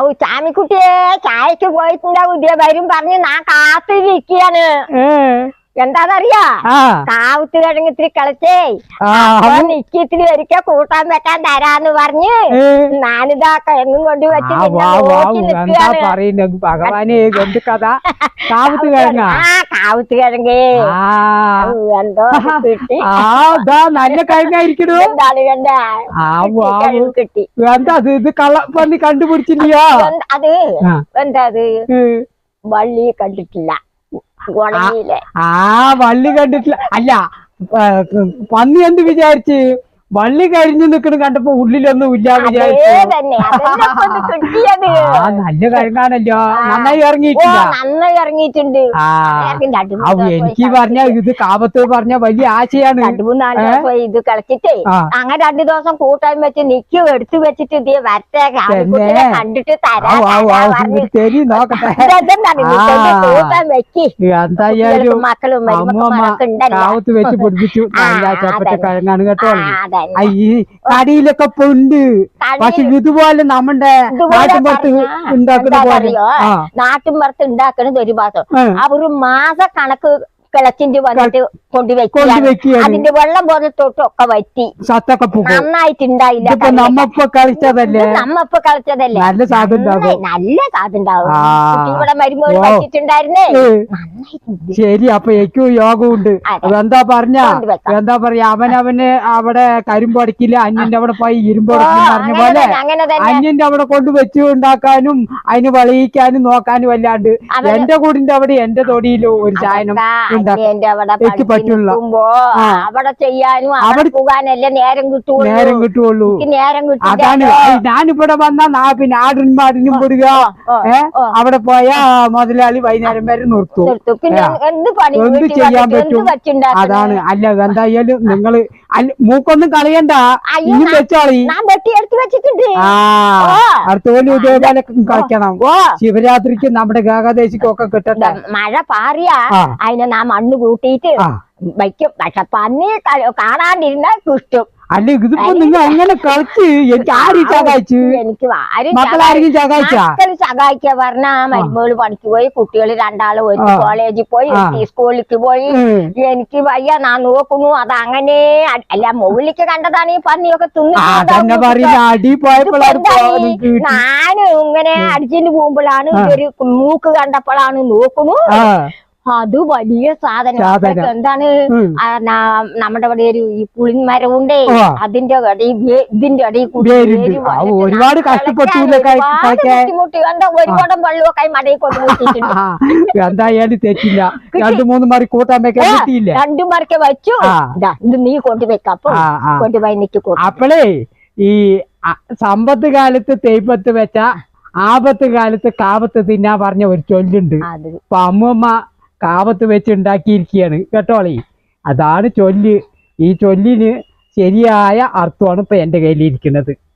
ഔ ചാമിക്കുട്ടിയെ ചായക്ക് പോയിട്ടുണ്ടാവും. ഇതേ വരും പറഞ്ഞ് ഞാൻ കാത്തിരിക്കാണ്. ഏ എന്താന്നറിയാ? കാവത്ത് കിഴങ്ങ് ഇത്തിരി കളിച്ചേ. നിക്ക് ഇത്തിരി ഒരിക്കൽ കൂട്ടാൻ വെക്കാൻ തരാന്ന് പറഞ്ഞ്. ഞാനിതാ കിഴങ്ങും കൊണ്ട് വെച്ച് ഭഗവാനെ എന്ത് കഥ കാവത്ത് കിഴങ്ങ ആ കാവത്ത് കിഴങ്ങേ എന്തോ കിട്ടി. നല്ല കിഴങ്ങായിരിക്കണു. എന്താണ് കണ്ട? കിട്ടി എന്താ അത്? ഇത് കള്ള പന്നി കണ്ടുപിടിച്ചില്ലയോ? എന്ത് അത്. എന്താ അത്. വള്ളി കണ്ടിട്ടില്ല. ആ വള്ളി കണ്ടിട്ടില്ല. അല്ല പന്നി എന്ത് വിചാരിച്ച്? വള്ളി കഴിഞ്ഞു നിൽക്കണ കണ്ടപ്പോ ഉള്ളിലൊന്നും ഇല്ല വിചാരിച്ചു. ആ നല്ല കിഴങ്ങാണല്ലോ നന്നായി ഓ ഇറങ്ങിയിട്ടില്ല. നന്നായി ഇറങ്ങിയിട്ടുണ്ട്. എനിക്ക് പറഞ്ഞ ഇത് കാപത്ത് പറഞ്ഞ വലിയ ആശയാണ്. ഇത് കളിച്ചിട്ടേ. അങ്ങനെ രണ്ടു ദിവസം കൂട്ടാൻ വെച്ച് നിക്കും എടുത്തു വെച്ചിട്ട് ഇതേ വരട്ടെ തരാം കണ്ടിട്ട് തരാ നോക്കട്ടെ. കൂട്ടാൻ വെക്ക്? എന്തായാലും മക്കളും കാവത്ത് വെച്ച് പൊടിപ്പിച്ചു. നല്ല ചപ്പറ്റ അതന്നെ. കേട്ടോ. കടിയിലൊക്കെ പൊണ്ട്. ഉണ്ട് പക്ഷെ ഇതുപോലെ നമ്മുടെ പറഞ്ഞാ ഉണ്ടാക്കുന്ന പോലെ. നാട്ടിൻപുറത്ത് ഉണ്ടാക്കണത് ഒരു മാസം. അവർ മാസക്കണക്ക് കണക്ക് കിളച്ചിന്റെ വന്നിട്ട് കൊണ്ടുവയ്ക്കുകയാണ് അതിന്റെ വെള്ളം പോലെ തൊട്ടൊക്കെ വറ്റി. നന്നായിട്ടുണ്ടായില്ല നമ്മപ്പ കളിച്ചതല്ലേ? നമ്മപ്പ നമ്മ കളിച്ചതല്ലേ? നല്ല സാധനം നല്ല സാധുണ്ടാവും ആ. ഇവിടെ മരുമോൾ ഓ. വച്ചിട്ടുണ്ടായിരുന്നേ ശരി അപ്പൊ എനിക്കും യോഗമുണ്ട് അതെന്താ പറഞ്ഞ? എന്താ പറയാ? അവനവന് അവിടെ കരിമ്പടിക്കില്ല അന്യന്റെ അവിടെ പോയി ഇരുമ്പടക്കില്ല ഇരുമ്പടിക്കും പറഞ്ഞ പോലെ അന്യന്റെ അവിടെ കൊണ്ട് വെച്ച് ഉണ്ടാക്കാനും അതിന് വളയിക്കാനും നോക്കാനും അല്ലാണ്ട് എന്റെ കൂടിന്റെ അവിടെ എന്റെ തൊടിയിലും ഒരു ചായനം എനിക്ക് ആ. അവിടെ ചെയ്യാനും അവിടെ പോകാനല്ലേ നേരം കിട്ടുള്ളൂ. നേരം കിട്ടുള്ളൂ. നേരം അതാണ്. കിട്ടില്ല ഞാനിവിടെ വന്നാ പിന്നെ ആടിനും പാടിനും വിടുക. ഏ? അവിടെ പോയാ മുതലാളി വൈകുന്നേരം വരെ നിർത്തും. എന്ത് ചെയ്യാൻ പറ്റും? അതാണ്. അല്ല എന്തായാലും നിങ്ങൾ മൂക്കൊന്നും കളയണ്ട. ഇനി വെച്ചാളി വെച്ചോളി ഞാൻ വെട്ടി എടുത്ത് വെച്ചിട്ടുണ്ട്. ആ. ഓ. അടുത്ത ഇതേപോലെ കളിക്കണം. ശിവരാത്രിക്ക് നമ്മുടെ ഗാഗാദേശിക്കൊക്കെ കിട്ടട്ടെ? മഴ പാറിയാ. അതിനെ നാ മണ്ണ് കൂട്ടിയിട്ട് വയ്ക്കും. പക്ഷെ പന്നി കാണാണ്ടിരുന്ന കുഷ്ടും അല്ല ഇതിപ്പോ നിങ്ങൾ അങ്ങനെ കളിച്ച്? എനിക്ക് ആരും ചകായിച്ചു? എനിക്ക് ആരും ചകായിച്ചു? സഹായിക്ക പറഞ്ഞ മരുമകൾ പണിക്ക് പോയി കുട്ടികൾ രണ്ടാൾ ഒരു കോളേജിൽ പോയി. സ്കൂളിലേക്ക് പോയി. എനിക്ക് വയ്യ നാ നോക്കുന്നു അത് അങ്ങനെ അല്ല മുകളിലേക്ക് കണ്ടതാണ് ഈ പന്നിയൊക്കെ തിന്നു ഞാൻ ഇങ്ങനെ അടിച്ചിട്ട് പോകുമ്പോഴാണ് ഒരു മൂക്ക് കണ്ടപ്പോഴാണ് നോക്കുന്നു. അത് വലിയ സാധനം. സാധനം. എന്താണ്? ഉം. ആ, നാ- നമ്മുടെ അവിടെ ഒരു ഈ പുളിമരമുണ്ടേ ആ. അതിന്റെ ഇടയിൽ വേ- ഇതിന്റെ ഇടയിൽ കൂടി വേരുണ്ട്. വേര് ആ, വന്നിട്ട് ഒരുപാട് നമ്മളെ കഷ്ടപ്പെട്ടൂല്ലേ കളിക്കാൻ കൈ- ഒരുപാട്? ബുദ്ധിമുട്ടി കണ്ട? വെള്ളമൊക്കെ മടയിൽ കൊണ്ട് വെച്ചിട്ടുണ്ട് ആ, എന്തായാലും തെറ്റില്ല. രണ്ടു മൂന്ന് മറി കൂട്ടാൻ വെക്കാൻ രണ്ടു മരക്കെ വെച്ചു. ആ. ദാ, ഇത് നീ കൊണ്ടുവെക്ക അപ്പൊ ആ ആ. കൊണ്ടുപോയി നിക്ക് കൊടുക്കും അപ്പളേ ഈ അ- സമ്പത്ത് കാലത്ത് തേയ്പത്ത് വെച്ച ആപത്ത് കാലത്ത് കാപത്ത് തിന്നാ പറഞ്ഞ ഒരു ചൊല്ലുണ്ട്. അത്. അപ്പൊ അമ്മമ്മ കാപത്ത് വെച്ച് ഉണ്ടാക്കിയിരിക്കുകയാണ്. കേട്ടോളി അതാണ് ചൊല്ല്. ഈ ചൊല്ലിന് ശരിയായ അർത്ഥമാണ് ഇപ്പൊ എന്റെ കയ്യിലിരിക്കുന്നത്.